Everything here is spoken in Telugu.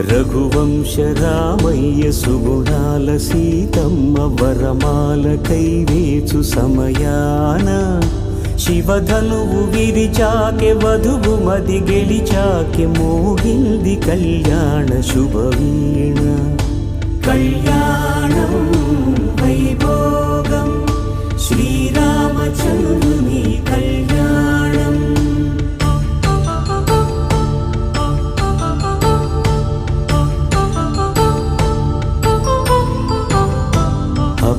రఘువంశ రామయ్య సుగుణాల సీతమ్మ వరమాల కైవేచు సమయాన. శివధనువు విరిచాకె వధువు మది గెలిచాకె మోగింది కళ్యాణ శుభవీణ. కళ్యాణ